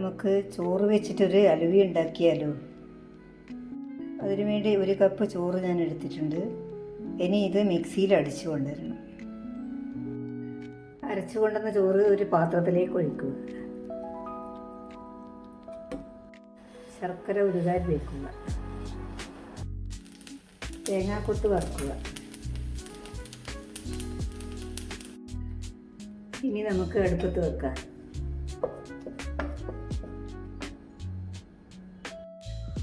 നമുക്ക് ചോറ് വെച്ചിട്ടൊരു അലുവി ഉണ്ടാക്കിയാലോ? അതിനു വേണ്ടി ഒരു കപ്പ് ചോറ് ഞാൻ എടുത്തിട്ടുണ്ട്. ഇനി ഇത് മിക്സിയിൽ അടിച്ചു കൊണ്ടുവരണം. അരച്ചു കൊണ്ടുവന്ന ചോറ് ഒരു പാത്രത്തിലേക്ക് ഒഴിക്കുക. ശർക്കര ഉരുകാൻ വയ്ക്കുക തേങ്ങാക്കൊത്ത് വറുക്കുക. ഇനി നമുക്ക് അടുപ്പത്ത് വെക്കാം.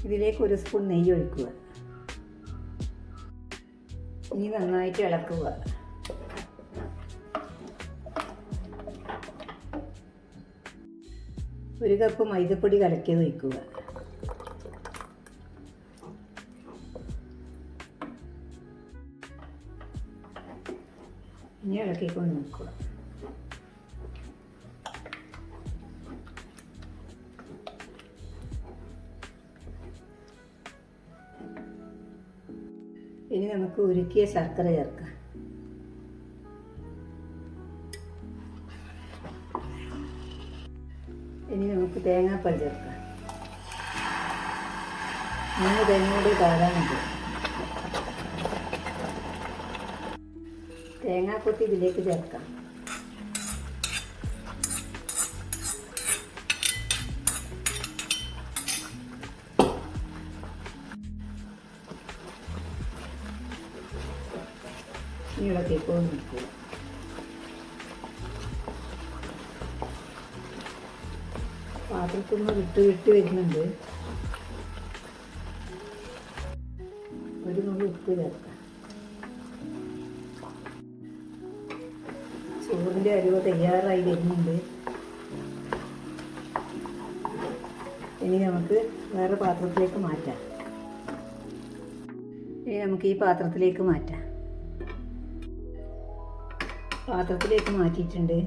ഇതിലേക്ക് ഒരു സ്പൂൺ നെയ്യ് ഒഴിക്കുക. ഇനി നന്നായിട്ട് ഇളക്കുക. ഒരു കപ്പ് മൈദപ്പൊടി കലക്കിയത് ഒഴിക്കുക. ഇനി ഇളക്കിക്കൊണ്ട് നിൽക്കുക ഇനി നമുക്ക് ഉരുക്കിയ ശർക്കര ചേർക്കാം. ഇനി നമുക്ക് തേങ്ങാപ്പാൽ ചേർക്കാം. മൂന്ന് തേങ്ങ കൂടി കാടാനുണ്ട് തേങ്ങാക്കൊത്തി ഇതിലേക്ക് ചേർക്കാം. ഇളക്കിക്കൊണ്ട് നിൽക്കുക പാത്രത്തിൽ നിന്ന് വിട്ട് വിട്ട് വരുന്നുണ്ട്. ഒരു നുള്ളി ഉപ്പ് ചേർക്കാം. ചോറിന്റെ അരിവ് തയ്യാറായി വരുന്നുണ്ട്. ഇനി നമുക്ക് വേറെ പാത്രത്തിലേക്ക് മാറ്റാം. ഇനി നമുക്ക് ഈ പാത്രത്തിലേക്ക് മാറ്റാം. പാത്രത്തിലേക്ക് മാറ്റിയിട്ടുണ്ട്.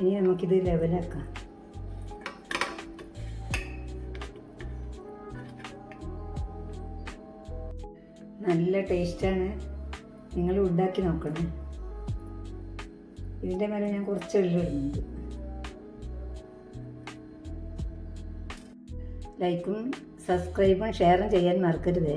ഇനി നമുക്കിത് ലെവലാക്കാം നല്ല ടേസ്റ്റാണ് നിങ്ങൾ ഉണ്ടാക്കി നോക്കണം. ഇതിന്റെ മേലെ ഞാൻ കുറച്ച് എള്ളു ഇടുന്നുണ്ട്. ലൈക്കും സബ്സ്ക്രൈബും ഷെയറും ചെയ്യാൻ മറക്കരുതേ.